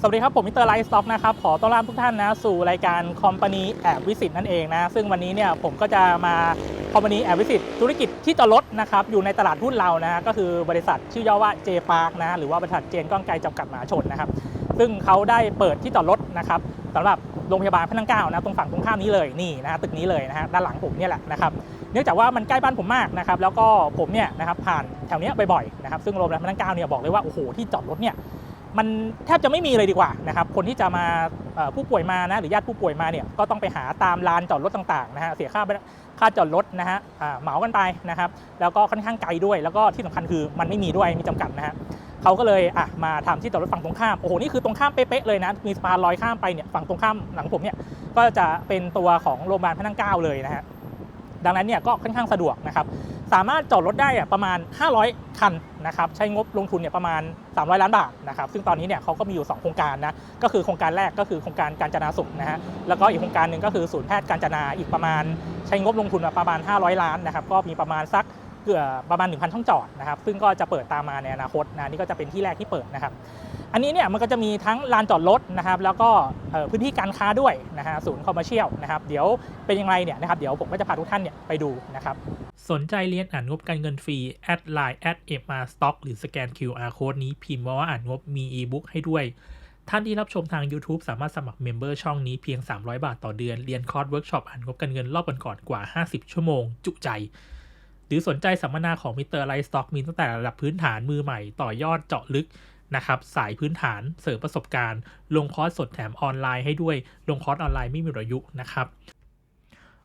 สวัสดีครับ ผมมิสเตอร์ไลฟ์สต็อกนะครับ ขอต้อนรับทุกท่านนะ สู่รายการคอมพานีแอบวิสิตนั่นเองนะ ซึ่งวันนี้เนี่ยผมก็จะมาคอมพานีแอบวิสิตธุรกิจที่จอดรถนะครับ อยู่ในตลาดหุ้นเรานะก็คือบริษัทชื่อย่อว่า J Park นะ หรือว่าบริษัทเจนก้องไกลจำกัดมหาชนนะครับ ซึ่งเขาได้เปิดที่จอดรถนะครับสำหรับโรงพยาบาลพระนั่งเก้านะตรงฝั่งตรงข้ามนี้เลยนี่นะฮะตึกนี้เลยนะฮะด้านหลังผมเนี่ยแหละนะครับเนื่องจากว่ามันใกล้บ้านผมมากนะครับแล้วก็ผมเนี่ยนะครับผ่านแถวนี้บ่อยๆนะครับซึ่งโรงพยาบาลพระนั่งเก้าเนี่ยบอกเลยว่าโอ้โหที่จอดรถเนี่ย มันแทบจะไม่มีเลยดีกว่านะครับคนที่จะมาผู้ป่วยมานะหรือญาติผู้ป่วยมาเนี่ยก็ต้องไปหาตามลานจอดรถต่างๆนะฮะเสียค่าค่าจอดรถนะฮะเหมากันไปนะครับแล้วก็ค่อนข้างไกลด้วย แล้วก็ที่สำคัญคือมันไม่มีด้วยมีจำกัดนะฮะเขาก็เลยอะมาทำที่จอดรถฝั่งตรงข้ามโอ้โหนี่คือตรงข้ามเป๊ะๆเลยนะมีสะพานลอยข้ามไปเนี่ยฝั่งตรงข้ามหลังผมเนี่ยก็จะเป็นตัวของโรงพยาบาลพระนั่งเก้าเลยนะฮะดังนั้นเนี่ยก็ค่อนข้างสะดวกนะครับสามารถจอดรถได้อะประมาณ 500 คัน นะครับใช้งบลงทุนเนี่ยประมาณ 300 ล้านบาทนะครับซึ่งตอนนี้เนี่ยเขาก็มีอยู่ 2 โครงการนะก็คือโครงการแรกก็คือโครงการการจนาสุขนะฮะแล้วก็อีกโครงการหนึ่งก็คือศูนย์แพทย์การจนาอีกประมาณใช้งบลงทุนประมาณ 500 ล้านนะครับก็มีประมาณสัก กือบประมาณ 1,000 ช่องจอดนะครับซึ่งก็จะเปิดตามมาในอนาคตนะนี่ก็จะเป็นที่แรกที่เปิดนะครับ อันนี้เนี่ยมันก็จะมีทั้งลานจอดรถนะครับแล้วก็พื้นที่การค้าด้วยนะฮะศูนย์คอมเมอร์เชียลนะครับเดี๋ยวเป็นยังไงเนี่ยนะครับเดี๋ยวผมก็จะพาทุกท่านเนี่ยไปดูนะครับสนใจเรียนอ่านงบการเงินฟรีแอดไลน์แอดเอ็มอาร์สต็อกหรือสแกน QR Code นี้พิมพ์ว่าอ่านงบมีอีบุ๊กให้ด้วยท่านที่รับชมทาง YouTube สามารถสมัครเมมเบอร์ช่องนี้เพียง 300 บาทต่อเดือน เรียนคอร์สเวิร์กช็อปอ่านงบการเงินรอบก่อนๆกว่า 50 ชั่วโมง จุใจ หรือสนใจสัมมนาของมิเตอร์ไลฟ์สต็อกมีตั้งแต่ระดับพื้นฐานมือใหม่ต่อยอดเจาะลึกนะครับสายพื้นฐานเสริมประสบการณ์ ลงคอร์สสดแถมออนไลน์ให้ด้วยลงคอร์สออนไลน์ไม่มีอายุนะครับ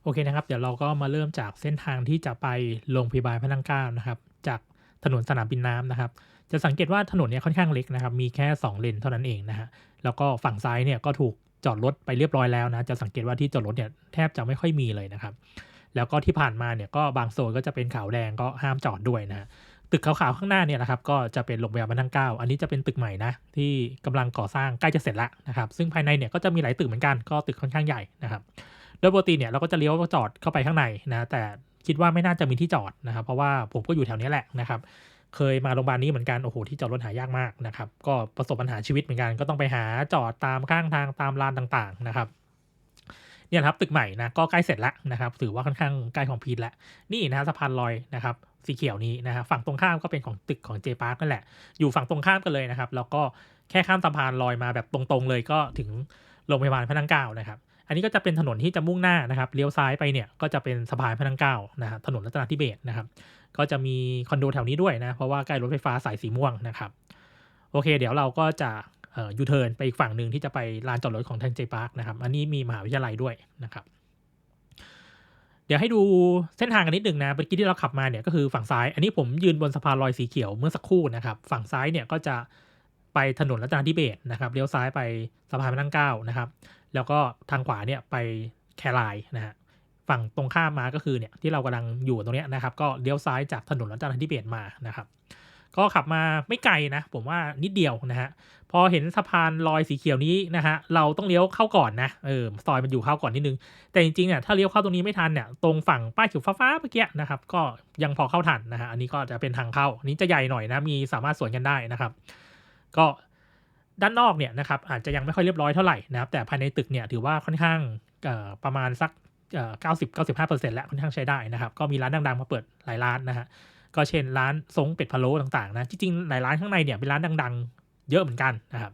โอเคนะครับ เดี๋ยวเราก็มาเริ่มจากเส้นทางที่จะไปโรงพยาบาลพระนั่งเกล้านะครับ จากถนนสนามบินน้ำนะครับ จะสังเกตว่าถนนเนี่ยค่อนข้างเล็กนะครับ มีแค่ 2 เลนเท่านั้นเองนะฮะแล้วก็ฝั่งซ้ายเนี่ยก็ถูกจอดรถไปเรียบร้อยแล้วนะ จะสังเกตว่าที่จอดรถเนี่ยแทบจะไม่ค่อยมีเลยนะครับ แล้วก็ที่ผ่านมาเนี่ยก็บางโซนก็จะเป็นขาวแดงก็ห้ามจอดด้วยนะตึกขาวๆข้างหน้าเนี่ยนะครับก็จะเป็นโรงพยาบาลพระนั่งเก้าอันนี้จะเป็นตึกใหม่นะที่กำลังก่อสร้างใกล้จะเสร็จแล้วนะครับซึ่งภายในเนี่ยก็จะมีหลายตึกเหมือนกันก็ตึกค่อนข้างใหญ่นะครับโดยปกติเนี่ยเราก็จะเลี้ยวจอดเข้าไปข้างในนะแต่คิดว่าไม่น่าจะมีที่จอดนะครับเพราะว่าผมก็อยู่แถวนี้แหละนะครับเคยมาโรงพยาบาลนี้เหมือนกันโอ้โหที่จอดรถหายากมากนะครับก็ประสบปัญหาชีวิตเหมือนกันก็ต้องไปหาจอดตามข้างทางตามลานต่างๆนะครับ เนี่ยครับตึกใหม่นะก็ใกล้เสร็จแล้วนะครับถือว่าค่อนข้างใกล้ของพีทแล้วนี่นะฮะสะพานลอยนะครับสีเขียวนี้นะฮะฝั่งตรงข้ามก็เป็นของตึกของเจพาร์คนั่นแหละ อยู่ฝั่งตรงข้ามกันเลยนะครับ แล้วก็แค่ข้ามสะพานลอยมาแบบตรงๆเลยก็ถึงโรงพยาบาลพระนั่งเก้านะครับ อันนี้ก็จะเป็นถนนที่จะมุ่งหน้านะครับเลี้ยวซ้ายไปเนี่ยก็จะเป็นสะพานพระนั่งเก้านะฮะถนนรัตนทิเบศนะครับ ก็จะมีคอนโดแถวนี้ด้วยนะเพราะว่าใกล้รถไฟฟ้าสายสีม่วงนะครับ โอเค เดี๋ยวเราก็จะ ยูเทิร์นไปอีกฝั่งหนึ่งที่จะไปลานจอดรถของทางเจพาร์คนะครับ อันนี้มีมหาวิทยาลัยด้วยนะครับ เดี๋ยวให้ดูเส้นทางกันนิดหนึ่งนะเมื่อกี้ที่เราขับมาเนี่ยก็คือฝั่งซ้าย อันนี้ผมยืนบนสะพานลอยสีเขียวเมื่อสักครู่นะครับ ฝั่งซ้ายเนี่ยก็จะไปถนนรัตนทิเบศนะครับเลี้ยวซ้ายไปสะพานพระนั่งเก้านะครับ แล้วก็ทางขวาเนี่ยไปแครายนะฮะฝั่งตรงข้ามมาก็คือเนี่ยที่เรากำลังอยู่ตรงนี้นะครับ ก็เลี้ยวซ้ายจากถนนรัตนทิเบศมานะครับ ก็ขับมาไม่ไกลนะ ผมว่านิดเดียวนะฮะ พอเห็นสะพานลอยสีเขียวนี้นะฮะ เราต้องเลี้ยวเข้าก่อนนะ เออ ซอยมันอยู่เข้าก่อนนิดนึง แต่จริงๆเนี่ย ถ้าเลี้ยวเข้าตรงนี้ไม่ทันเนี่ย ตรงฝั่งป้ายเขียวฟ้าๆเมื่อกี้นะครับ ก็ยังพอเข้าทันนะฮะ อันนี้ก็จะเป็นทางเข้า อันนี้จะใหญ่หน่อยนะ มีสามารถสวนกันได้นะครับ ก็ด้านนอกเนี่ยนะครับ อาจจะยังไม่ค่อยเรียบร้อยเท่าไหร่นะครับ แต่ภายในตึกเนี่ยถือว่าค่อนข้างประมาณสักเก้าสิบเก้าสิบห้าเปอ่อ90 95%แล้วค่อนข้างใช้ได้นะครับ ก็มีร้านดังๆมาเปิดหลายร้านนะฮะ ก็เช่นร้านซงเป็ดพะโล้ต่างๆนะจริงๆหลายร้านข้างในเนี่ยเป็นร้านดัง ๆ เยอะเหมือนกันนะครับ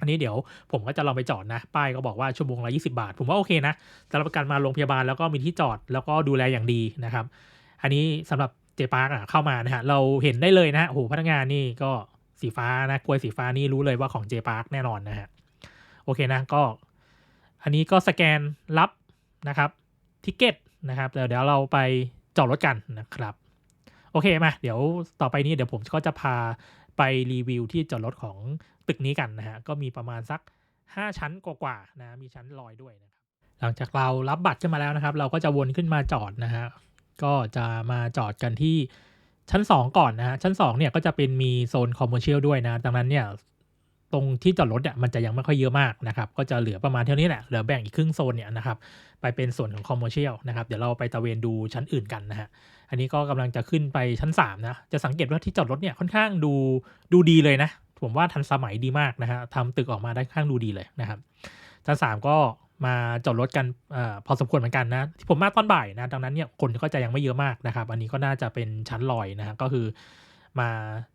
อันนี้เดี๋ยวผมก็จะลองไปจอดนะ ป้ายก็บอกว่าชั่วโมงละ20 บาท ผมว่าโอเคนะสำหรับการมาโรงพยาบาลแล้วก็มีที่จอดแล้วก็ดูแลอย่างดีนะครับ อันนี้สำหรับเจปาร์กอะเข้ามานะฮะเราเห็นได้เลยนะโอ้โหพนักงานนี่ก็สีฟ้านะกลวยสีฟ้านี่รู้เลยว่าของเจปาร์กแน่นอนนะฮะโอเคนะก็ อันนี้ก็สแกนรับนะครับทิเกตนะครับเดี๋ยวเดี๋ยวเราไปจอดรถกันนะครับ โอเคมาเดี๋ยวต่อไปนี้เดี๋ยวผมก็จะพาไปรีวิวที่จอดรถของตึกนี้กันนะฮะ ก็มีประมาณสัก 5 ชั้นกว่าๆนะ มีชั้นลอยด้วยนะครับ หลังจากเรารับบัตรขึ้นมาแล้วนะครับ เราก็จะวนขึ้นมาจอดนะฮะ ก็จะมาจอดกันที่ชั้น 2 ก่อนนะฮะ ชั้น2เนี่ยก็จะเป็นมีโซนคอมเมอร์เชียลด้วยนะ ดังนั้นเนี่ย ตรงที่จอดรถเนี่ยมันจะยังไม่ค่อยเยอะมากนะครับ ก็จะเหลือประมาณเท่านี้แหละ เหลือแบ่งอีกครึ่งโซนเนี่ยนะครับ ไปเป็นส่วนของคอมเมอร์เชียลนะครับ เดี๋ยวเราไปตะเวนดูชั้นอื่นกันนะฮะ อันนี้ก็กำลังจะขึ้นไปชั้น 3 นะ จะสังเกตว่าที่จอดรถเนี่ยค่อนข้างดูดูดีเลยนะ ผมว่าทันสมัยดีมากนะฮะทำตึกออกมาได้ค่อนข้างดูดีเลยนะครับ ชั้นสามก็มาจอดรถกันอาพอสมควรเหมือนกันนะ ที่ผมมาตอนบ่ายนะ ดังนั้นเนี่ยคนก็จะยังไม่เยอะมากนะครับ อันนี้ก็น่าจะเป็นชั้นลอยนะฮะ ก็คือมา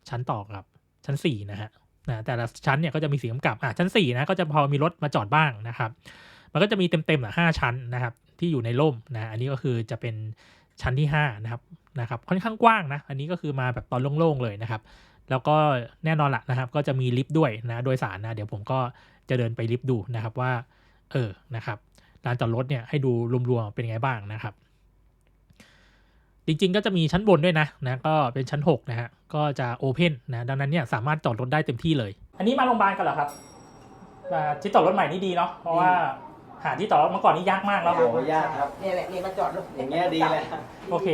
ชั้นต่อกับชั้น4นะฮะ นะแต่ละชั้นเนี่ยก็จะมีสีกำกับอะชั้น4นะก็จะพอมีรถมาจอดบ้างนะครับ มันก็จะมีเต็มๆอะห้าชั้นนะครับ ที่อยู่ในร่มนะอันนี้ก็คือจะเป็นชั้นที่5นะครับนะครับค่อนข้างกว้างนะอันนี้ก็คือมาแบบตอนโล่งๆเลยนะครับ แล้วก็แน่นอนละนะครับ ก็จะมีลิฟต์ด้วยนะโดยสารนะเดี๋ยวผมก็จะเดินไปลิฟต์ดูนะครับว่า เออนะครับลานจอดรถเนี่ยให้ดูรวมๆเป็นไงบ้างนะครับ จริงๆ ก็จะมีชั้นบนด้วยนะนะก็เป็นชั้น 6 นะฮะ ก็จะโอเพนนะดังนั้นเนี่ยสามารถจอดรถได้เต็มที่เลย อันนี้มาโรงพยาบาลกันเหรอครับมาที่จอดรถใหม่นี่ดีเนาะเพราะว่าหาที่จอดรถเมื่อก่อนนี่ยากมากโอ้เนาะโหยากครับเนี่ยแหละนี่มาจอดรถอย่างเงี้ยดีเลยโอเค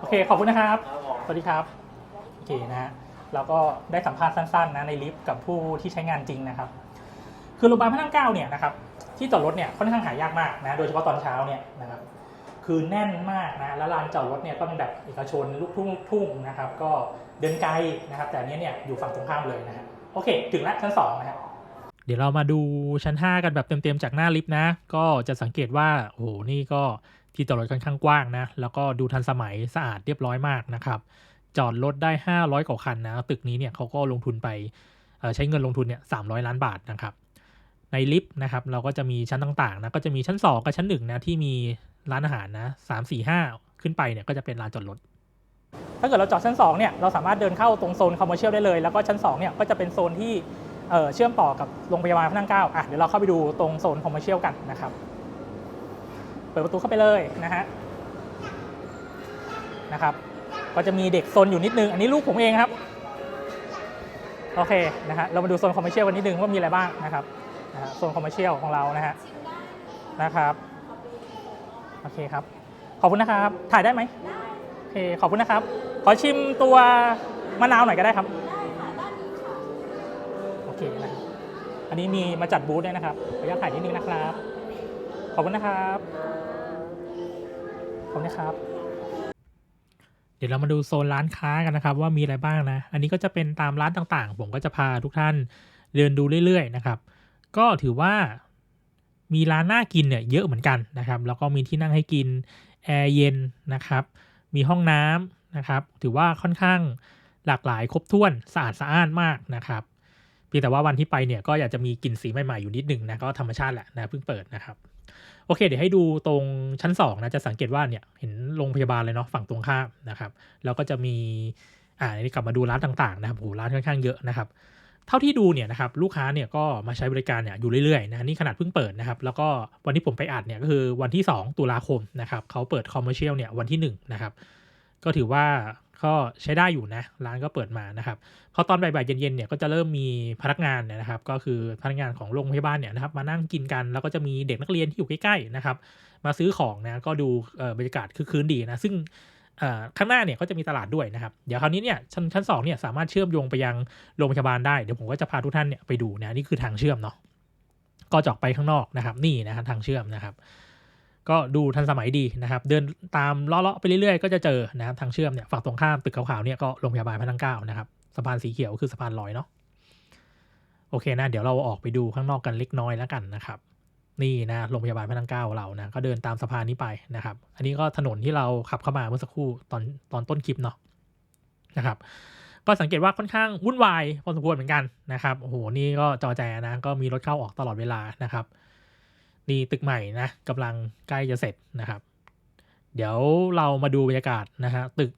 โอเคขอบคุณนะครับครับผมสวัสดีครับโอเคนะฮะเราก็ได้สัมภาษณ์สั้นๆนะในลิฟต์กับผู้ที่ใช้งานจริงนะครับ คือโรงพยาบาลพระนั่งเกล้าเนี่ยนะครับที่จอดรถเนี่ยค่อนข้างหายากมากนะโดยเฉพาะตอนเช้าเนี่ยนะครับ คือแน่นมากนะแล้วลานจอดรถเนี่ยก็เป็นแบบเอกชนลูกทุ่งทุ่งนะครับก็เดินไกลนะครับ แต่นเนี้ยเนี่ยอยู่ฝั่งตรงข้ามเลยนะฮะโอเค ถึงแล้วชั้นสองนะครับเดี๋ยวเรามาดูชั้น 5 กันแบบเต็มๆจากหน้าลิฟต์นะ ก็จะสังเกตว่าโอ้โหนี่ก็ที่จอดรถค่อนข้างกว้างนะ แล้วก็ดูทันสมัยสะอาดเรียบร้อยมากนะครับ จอดรถได้ 500 กว่าคันนะ ตึกนี้เนี่ยเขาก็ลงทุนไปใช้เงินลงทุนเนี่ย300ล้านบาทนะครับ ในลิฟต์นะครับ เราก็จะมีชั้นต่างๆนะ ก็จะมีชั้น 2 กับชั้น1นะที่มี ร้านอาหารนะ3 4 5ขึ้นไปเนี่ยก็จะเป็นลานจอดรถถ้าเกิดเราจอดชั้น2เนี่ยเราสามารถเดินเข้าตรงโซนคอมเมอร์เชียลได้เลย แล้วก็ชั้น2เนี่ยก็จะเป็นโซนที่เเชื่อมต่อกับโรงพยาบาลพระนั่งเก้าอะเดี๋ยวเราเข้าไปดูตรงโซนคอมเมอร์เชียลกันนะครับ เปิดประตูเข้าไปเลยนะฮะนะครับ ก็จะมีเด็กโซนอยู่นิดนึง อันนี้ลูกผมเองครับ โอเคนะฮะเรามาดูโซนคอมเมอร์เชียลกันนิดนึงว่ามีอะไรบ้างนะครับนะฮะโซนคอมเมอร์เชียลของเรานะฮะนะครับ โอเคครับ ขอบคุณนะครับ ถ่ายได้ไหมโอเค ขอบคุณนะครับ ขอชิมตัวมะนาวหน่อยก็ได้ครับ โอเคนะครับอันนี้มีมาจัดบูธด้วยนะครับ ขออนุญาตถ่ายนิดนึงนะครับ ขอบคุณนะครับ ขอบคุณนะครับ เดี๋ยวเรามาดูโซนร้านค้ากันนะครับ ว่ามีอะไรบ้างนะ อันนี้ก็จะเป็นตามร้านต่างๆ ผมก็จะพาทุกท่านเดินดูเรื่อยๆนะครับ ก็ถือว่า มีร้านน่ากินเนี่ยเยอะเหมือนกันนะครับแล้วก็มีที่นั่งให้กินแอร์เย็นนะครับมีห้องน้ำนะครับถือว่าค่อนข้างหลากหลายครบถ้วนสะอาดสะอ้านมากนะครับเพียงแต่ว่าวันที่ไปเนี่ยก็อยากจะมีกลิ่นสีใหม่ๆอยู่นิดหนึ่งนะก็ธรรมชาติแหละนะเพิ่งเปิดนะครับโอเค เดี๋ยวให้ดูตรงชั้น2นะจะสังเกตว่าเนี่ยเห็นโรงพยาบาลเลยเนาะฝั่งตรงข้ามนะครับแล้วก็จะมีอ่านี้กลับมาดูร้านต่างๆนะครับโอ้โหร้านค่อนข้างเยอะนะครับ เท่าที่ดูเนี่ยนะครับลูกค้าเนี่ยก็มาใช้บริการเนี่ยอยู่เรื่อยๆนะนี่ขนาดเพิ่งเปิดนะครับแล้วก็วันที่ผมไปอัดเนี่ยก็คือวันที่ 2 ตุลาคมนะครับเขาเปิดคอมเมอร์เชียลเนี่ยวันที่1นะครับก็ถือว่าก็ใช้ได้อยู่นะ ร้านก็เปิดมานะครับพอตอนบ่ายๆเย็นๆเนี่ยก็จะเริ่มมีพนักงานเนี่ยนะครับ ก็คือพนักงานของโรงพยาบาลเนี่ยนะครับมานั่งกินกันแล้วก็จะมีเด็กนักเรียนที่อยู่ใกล้ๆนะครับ มาซื้อของนะก็ดูบรรยากาศคึกคืนดีนะซึ่ง ข้างหน้าเนี่ยก็จะมีตลาดด้วยนะครับ เดี๋ยวคราวนี้เนี่ยชั้นชั้นสองเนี่ยสามารถเชื่อมโยงไปยังโรงพยาบาลได้ เดี๋ยวผมก็จะพาทุกท่านเนี่ยไปดูนะนี่คือทางเชื่อมเนาะก็จอกไปข้างนอกนะครับ นี่นะครับทางเชื่อมนะครับ ก็ดูทันสมัยดีนะครับ เดินตามเลาะๆไปเรื่อยๆก็จะเจอนะครับทางเชื่อมเนี่ยฝั่งตรงข้ามตึกขาวๆเนี่ยก็โรงพยาบาลพระนั่งเก้านะครับสะพานสีเขียวคือสะพานลอยเนาะโอเคนะเดี๋ยวเราออกไปดูข้างนอกกันเล็กน้อยแล้วกันนะครับ นี่นะโรงพยาบาลพระนั่งเก้าเรานะก็เดินตามสะพานนี้ไปนะครับ อันนี้ก็ถนนที่เราขับเข้ามาเมื่อสักครู่ตอนตอนต้นคลิปเนาะนะครับ ก็สังเกตว่าค่อนข้างวุ่นวายพอสมควรเหมือนกันนะครับโอ้โหนี่ก็จอแจนะก็มีรถเข้าออกตลอดเวลานะครับนี่ตึกใหม่นะกำลังใกล้จะเสร็จนะครับ เดี๋ยวเรามาดูบรรยากาศนะฮะตึก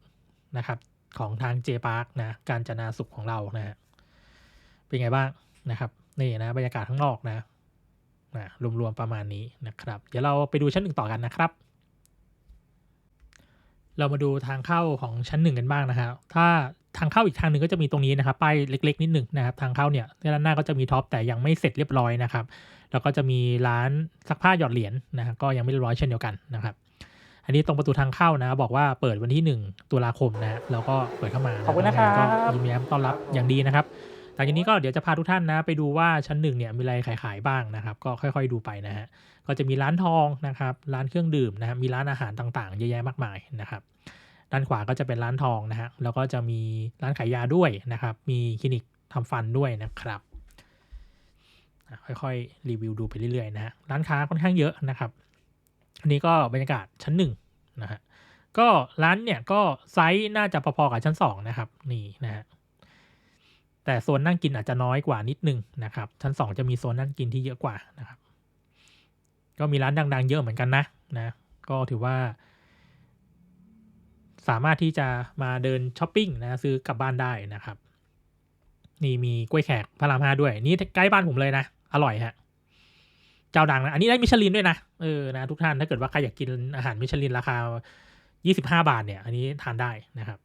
นะครับของทางเจพาร์คนะการจนาสุขของเรานะฮะเป็นไงบ้างนะครับนี่นะบรรยากาศข้างนอกนะ นะรวมๆประมาณนี้นะครับ เดี๋ยวเราไปดูชั้นหนึ่งต่อกันนะครับ เรามาดูทางเข้าของชั้นหนึ่งกันบ้างนะครับถ้าทางเข้าอีกทางหนึ่งก็จะมีตรงนี้นะครับป้ายเล็ก ๆ นิดหนึ่งนะครับ ทางเข้าเนี่ยด้านหน้าก็จะมีท็อปแต่ยังไม่เสร็จเรียบร้อยนะครับ แล้วก็จะมีร้านซักผ้าหยอดเหรียญนะฮะก็ยังไม่เรียบร้อยเช่นเดียวกันนะครับ อันนี้ตรงประตูทางเข้านะ บอกว่าเปิดวันที่ 1 ตุลาคมนะฮะแล้วก็เปิดเข้ามาขอบคุณนะครับก็ยิ้มแย้มต้อนรับอย่างดีนะครับห ลังจากนี้ก็เดี๋ยวจะพาทุกท่านนะ ไปดูว่าชั้นหนึ่งเนี่ยมีอะไรขายๆบ้างนะครับ ก็ค่อยๆดูไปนะฮะก็จะมีร้านทองนะครับ ร้านเครื่องดื่มนะครับมีร้านอาหารต่างๆ เยอะแยะมากมายนะครับด้านขวาก็จะเป็นร้านทองนะฮะแล้วก็จะมีร้านขายยาด้วยนะครับ มีคลินิกทำฟันด้วยนะครับค่อยๆรีวิวดูไปเรื่อยๆนะฮะร้านค้าค่อนข้างเยอะนะครับอันนี้ก็บรรยากาศชั้นหนึ่งนะฮะก็ร้านเนี่ยก็ไซส์น่าจะพอๆกับชั้นสองนะครับนี่นะฮะ แต่โซนนั่งกินอาจจะน้อยกว่านิดนึงนะครับ ชั้นสองจะมีโซนนั่งกินที่เยอะกว่านะครับ ก็มีร้านดัง ๆ เยอะเหมือนกันนะนะ ก็ถือว่า สามารถที่จะมาเดินช้อปปิ้งนะซื้อกลับบ้านได้นะครับ นี่มีกล้วยแขกพระรามห้าด้วย นี่ใกล้บ้านผมเลยนะ อร่อยฮะเจ้าดังนะ อันนี้ได้มิชลินด้วยนะ เออ นะทุกท่าน ถ้าเกิดว่าใครอยากกินอาหารมิชลินราคา 25 บาทเนี่ย อันนี้ทานได้นะครับ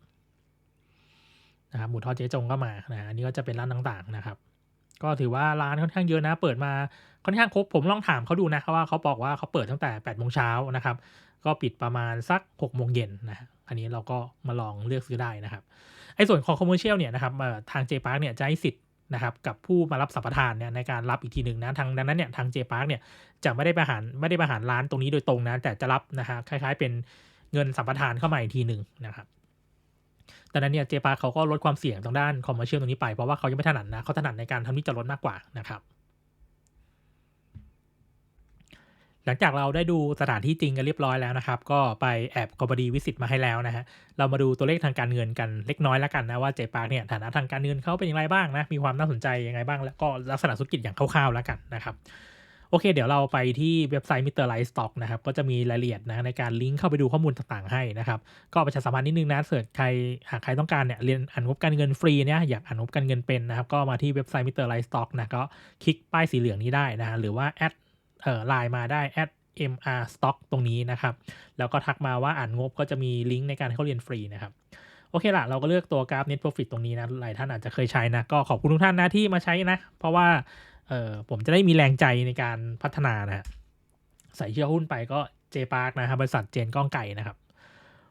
นะครับหมูทอดเจ๊จงก็มานะอันนี้ก็จะเป็นร้านต่างๆนะครับ ก็ถือว่าร้านค่อนข้างเยอะนะ เปิดมาค่อนข้างครบผมลองถามเขาดูนะเพราะว่าเขาบอกว่าเขาเปิดตั้งแต่8โมงเช้านะครับ ก็ปิดประมาณสัก6โมงเย็นนะอันนี้เราก็มาลองเลือกซื้อได้นะครับไอ้ส่วนของคอมเมอร์เชียลเนี่ยนะครับทาง J Park เนี่ยจะให้สิทธิ์นะครับกับผู้มารับสัมปทานเนี่ยในการรับอีกทีหนึ่งนะทางดังนั้นเนี่ยทาง J Park เนี่ยจะไม่ได้ไปหารไม่ได้ไปหารร้านตรงนี้โดยตรงนะแต่จะรับนะฮะคล้าย ๆ เป็นเงินสัมปทานเข้ามาอีกทีหนึ่งนะครับ ดังนั้นเนี่ยเจปาเขาก็ลดความเสี่ยงทางด้านคอมเมอร์เชียลตรงนี้ไปเพราะว่าเขายังไม่ถนัดนะเขาถนัดในการทำที่จอดมากกว่านะครับ หลังจากเราได้ดูสถานที่จริงกันเรียบร้อยแล้วนะครับ ก็ไปแอบกบดีวิสิตมาให้แล้วนะฮะเรามาดูตัวเลขทางการเงินกันเล็กน้อยแล้วกันนะว่าเจปาเนี่ยฐานะทางการเงินเขาเป็นอย่างไรบ้างนะมีความน่าสนใจยังไงบ้าง แล้วก็ลักษณะธุรกิจอย่างคร่าวๆแล้วกันนะครับ โอเค เดี๋ยวเราไปที่เว็บไซต์ Mr. Light Stock นะครับ ก็จะมีรายละเอียดนะในการลิงก์เข้าไปดูข้อมูลต่างๆให้นะครับ ก็ประชาสัมพันธ์นิดนึงนะเสิร์ชใครหากใครต้องการเนี่ยเรียนอ่านงบการเงินฟรีเนี่ยอยากอ่านงบการเงินเป็นนะครับ ก็มาที่เว็บไซต์ Mr. Light Stock นะก็คลิกป้ายสีเหลืองนี้ได้นะหรือว่าแอดเอ่อไลน์มาได้แอด MR Stock ตรงนี้นะครับ แล้วก็ทักมาว่าอ่านงบก็จะมีลิงก์ในการเข้าเรียนฟรีนะครับโอเคละเราก็เลือกตัวกราฟ Net Profit ตรงนี้นะ หลายท่านอาจจะเคยใช้นะ ก็ขอบคุณทุกท่านนะที่มาใช้นะ เพราะว่า เออผมจะได้มีแรงใจในการพัฒนานะฮะใส่เชื่อหุ้นไปก็ J Park นะครับบริษัทเจนก้องไก่นะครับ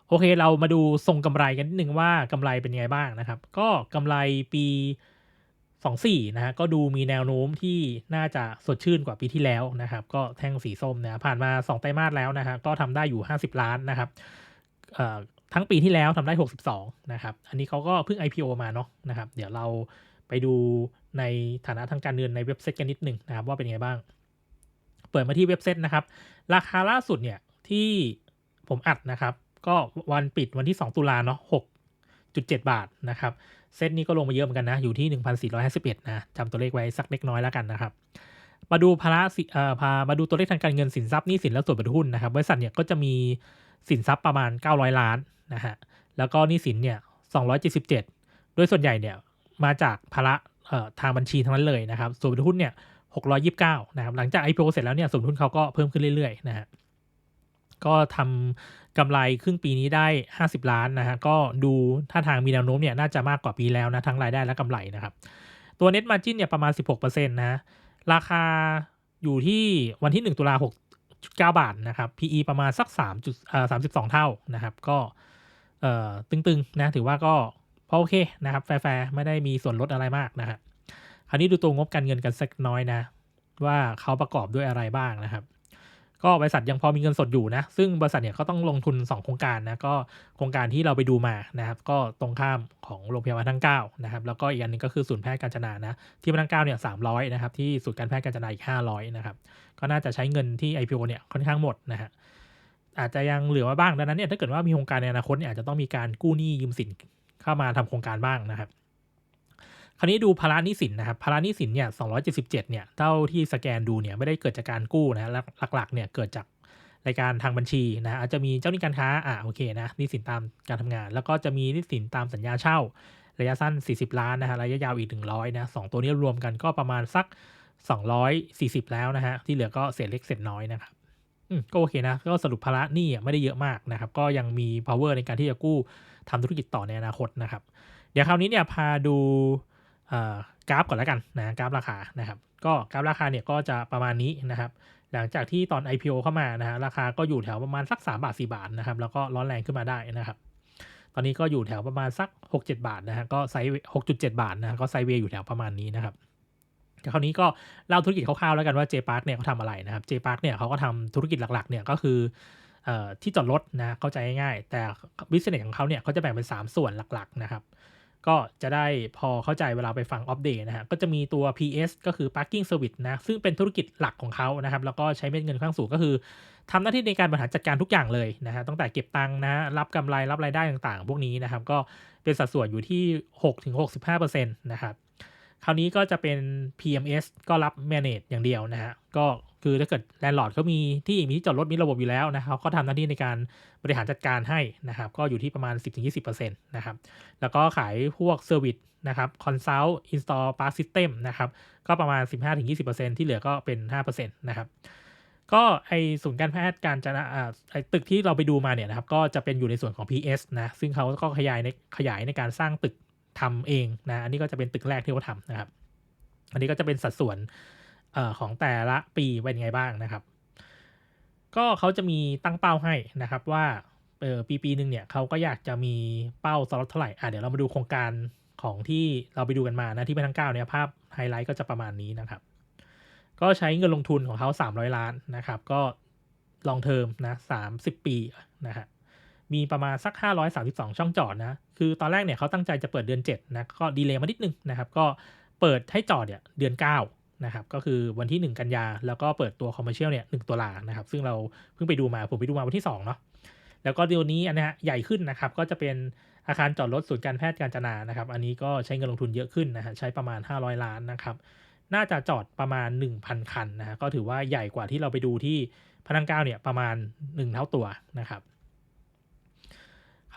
โอเคเรามาดูทรงกำไรกันนิดนึงว่ากำไรเป็นยังไงบ้างนะครับ ก็กำไรปี 24นะฮะก็ดูมีแนวโน้มที่น่าจะสดชื่นกว่าปีที่แล้วนะครับ ก็แท่งสีส้มนะผ่านมา 2 ไตรมาสแล้วนะฮะก็ทำได้อยู่ 50 ล้านนะครับทั้งปีที่แล้วทำได้ 62 นะครับ อันนี้เขาก็เพิ่ง IPO มาเนาะนะครับ เดี๋ยวเราไปดู ในฐานะทางการเงินในเว็บไซต์กันนิดหนึ่งนะครับว่าเป็นยังไงบ้าง เปิดมาที่เว็บไซต์นะครับ ราคาล่าสุดเนี่ยที่ผมอัดนะครับ ก็วันปิดวันที่ 2 ตุลาเนาะ6.7บาทนะครับ เซตนี้ก็ลงมาเยอะเหมือนกันนะ อยู่ที่1,451นะจำตัวเลขไว้สักเล็กน้อยแล้วกันนะครับ มาดูภาระเอ่อพามาดูตัวเลขทางการเงินสินทรัพย์นี้สินและส่วนบัตรหุ้นนะครับบริษัทเนี่ยก็จะมีสินทรัพย์ประมาณ 900 ล้านนะฮะแล้วก็นี้สินเนี่ย277 โดยส่วนใหญ่เนี่ยมาจากภาระ ทางบัญชีทั้งนั้นเลยนะครับ ส่วนหุ้นเนี่ย629นะครับหลังจาก IPO เสร็จแล้วเนี่ยส่วนหุ้นเขาก็เพิ่มขึ้นเรื่อยๆนะฮะก็ทำกำไรครึ่งปีนี้ได้ 50 ล้านนะฮะก็ดูท่าทางมีแนวโน้มเนี่ยน่าจะมากกว่าปีแล้วนะทั้งรายได้และกำไรนะครับ ตัว Net Margin เนี่ยประมาณ 16%นะราคาอยู่ที่วันที่ 1 ตุลา6.9 บาทนะครับ PE ประมาณสัก3จุดเอ่อ32 เท่านะครับ ก็เอ่อตึงๆนะถือว่าก็ โอเคนะครับ แฟร์ไม่ได้มีส่วนลดอะไรมากนะครับคราวนี้ดูตัวงบการเงินกันสักน้อยนะ ว่าเขาประกอบด้วยอะไรบ้างนะครับ ก็บริษัทยังพอมีเงินสดอยู่นะ ซึ่งบริษัทเนี่ยก็ต้องลงทุน 2 โครงการนะก็โครงการที่เราไปดูมานะครับ ก็ตรงข้ามของโรงพยาบาลทั้ง9นะครับแล้วก็อีกอันหนึงก็คือศูนย์แพทย์การจนานะที่พนั่งเก้าเนี่ยสามร้อยนะครับที่ศูนย์การแพทย์การจนาอีก 500นะครับก็น่าจะใช้เงินที่ IPO เนี่ยค่อนข้างหมดนะฮะอาจจะยังเหลือมาบ้างดังนั้นเนี่ยถ้าเกิดว่ามีโครงการในอนาคตเนี่ยอาจจะต้องมีการกู้หนี้ยืมสิน เข้ามาทำโครงการบ้างนะครับ คราวนี้ดูภาระหนี้สินนะครับภาระหนี้สินเนี่ย277 เนี่ยเท่าที่สแกนดูเนี่ยไม่ได้เกิดจากการกู้นะหลักๆเนี่ยเกิดจากรายการทางบัญชีนะอาจจะมีเจ้าหนี้การค้าอ่าโอเคนะหนี้สินตามการทำงาน แล้วก็จะมีหนี้สินตามสัญญาเช่า ระยะสั้น 40 ล้านนะฮะระยะยาวอีก 100นะสองตัวนี้รวมกันก็ประมาณสัก 240 แล้วนะฮะที่เหลือก็เศษเล็กเศษน้อยนะครับ ก็โอเคนะ ก็สรุปภาระหนี้ไม่ได้เยอะมากนะครับ ก็ยังมี power ในการที่จะกู้ทำธุรกิจต่อในอนาคตนะครับ เดี๋ยวคราวนี้เนี่ยพาดูกราฟก่อนแล้วกันนะกราฟราคานะครับ ก็กราฟราคาเนี่ยก็จะประมาณนี้นะครับ หลังจากที่ตอน IPO เข้ามานะฮะราคาก็อยู่แถวประมาณสัก 3 บาท 4 บาทนะครับ แล้วก็ร้อนแรงขึ้นมาได้นะครับ ตอนนี้ก็อยู่แถวประมาณสัก 6-7 บาทนะฮะก็ไซส์6.7 บาทนะก็ไซเวย์อยู่แถวประมาณนี้นะครับ คราวนี้ก็เล่าธุรกิจคร่าวๆแล้วกันว่า J Park เนี่ยเขาทำอะไรนะครับ J Park เนี่ยเขาก็ทำธุรกิจหลักๆ เนี่ยก็คืออที่จอดรถนะเข้าใจง่ายๆ แต่บิสเนสของเขาเนี่ยเขาจะแบ่งเป็น 3 ส่วนหลักๆนะครับก็จะได้พอเข้าใจเวลาไปฟังอัปเดตนะฮะก็จะมีตัว PS ก็คือ Parking Service นะ ซึ่งเป็นธุรกิจหลักของเขานะครับ แล้วก็ใช้เม็ดเงินข้างสูงก็คือทำหน้าที่ในการบริหารจัดการทุกอย่างเลยนะฮะตั้งแต่เก็บตังค์นะ รับกำไรรับรายได้ต่างๆ พวกนี้นะครับ ก็เป็นสัดส่วนอยู่ที่ 6-65%นะครับ คราวนี้ก็จะเป็น PMS ก็รับ manage อย่างเดียวนะฮะ ก็คือถ้าเกิดแลนด์ลอร์ดเขามีที่มีที่จอดรถมีระบบอยู่แล้วนะครับก็ทำหน้าที่ในการบริหารจัดการให้นะครับ ก็อยู่ที่ประมาณ 10-20%นะครับ แล้วก็ขายพวก Service นะครับ Consult Install Park System นะครับ ก็ประมาณ 15-20%ที่เหลือก็เป็น 5%นะครับก็ไอศูนย์การแพทย์การจนาอ่าไอตึกที่เราไปดูมาเนี่ยนะครับ ก็จะเป็นอยู่ในส่วนของ PS นะ ซึ่งเขาก็ขยายในขยายในการสร้างตึก ทำเองนะอันนี้ก็จะเป็นตึกแรกที่เขาทำนะครับ อันนี้ก็จะเป็นสัดส่วนออของแต่ละปีเป็นไงบ้างนะครับ ก็เขาจะมีตั้งเป้าให้นะครับว่าเออปีปีหนึ่งเนี่ยเขาก็อยากจะมีเป้าสล็อตเท่าไหร่อะเดี๋ยวเรามาดูโครงการของที่เราไปดูกันมานะที่เป็นทั้งเก้าเนี่ยภาพไฮไลท์ก็จะประมาณนี้นะครับ ก็ใช้เงินลงทุนของเขา 300 ล้านนะครับ ก็ลองเทอมนะ30 ปีนะฮะมีประมาณสัก 532 ช่องจอดนะ คือตอนแรกเนี่ยเขาตั้งใจจะเปิดเดือน7นะก็ดีเลย์มานิดนึงนะครับ ก็เปิดให้จอดเนี่ยเดือน 9 นะครับ ก็คือวันที่ 1 กันยา แล้วก็เปิดตัวคอมเมอร์เชียลเนี่ย1ตุลานะครับ ซึ่งเราเพิ่งไปดูมา ผมไปดูมาวันที่ 2 เนาะแล้วก็เดี๋ยวนี้อันนี้ยใหญ่ขึ้นนะครับ ก็จะเป็นอาคารจอดรถศูนย์การแพทย์การจนานะครับ อันนี้ก็ใช้เงินลงทุนเยอะขึ้นนะฮะใช้ประมาณ 500 ล้านนะครับ น่าจะจอดประมาณ 1,000 คันนะฮะก็ถือว่าใหญ่กว่าที่เราไปดูที่พนังเก้าเนี่ยประมาณ 1 เท่าตัวนะครับ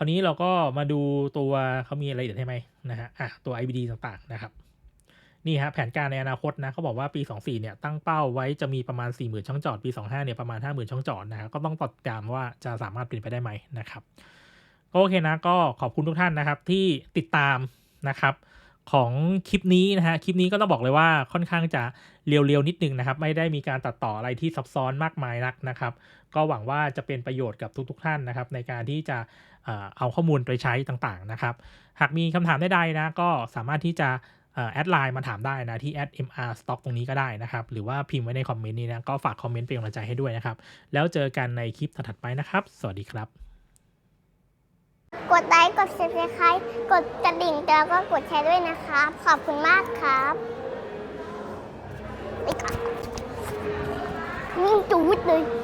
คราวนี้เราก็มาดูตัวเขามีอะไรเด็ดให้ไหมนะฮะอะตัว IBD ต่างๆนะครับ นี่ฮะแผนการในอนาคตนะเขาบอกว่าปี 24 เนี่ยตั้งเป้าไว้จะมีประมาณ 40,000 ช่องจอด ปี 25 เนี่ยประมาณ 50,000 ช่องจอดนะฮะก็ต้องติดตามว่าจะสามารถเป็นไปได้ไหมนะครับก็โอเคนะก็ขอบคุณทุกท่านนะครับที่ติดตามนะครับของคลิปนี้นะฮะคลิปนี้ก็ต้องบอกเลยว่าค่อนข้างจะ เรียวๆนิดนึงนะครับ ไม่ได้มีการตัดต่ออะไรที่ซับซ้อนมากมายนักนะครับ ก็หวังว่าจะเป็นประโยชน์กับทุก ๆ ท่านนะครับ ในการที่จะเอาข้อมูลไปใช้ต่างๆนะครับ หากมีคำถามใดๆนะก็สามารถที่จะแอดไลน์มาถามได้นะที่ @mr stock ตรงนี้ก็ได้นะครับ หรือว่าพิมพ์ไว้ในคอมเมนต์นี้นะ ก็ฝากคอมเมนต์เป็นกำลังใจให้ด้วยนะครับ แล้วเจอกันในคลิปถัดไปนะครับ สวัสดีครับ กดไลค์กด subscribe กดกระดิ่งแล้วก็กดแชร์ด้วยนะครับ ขอบคุณมากครับ ไปก่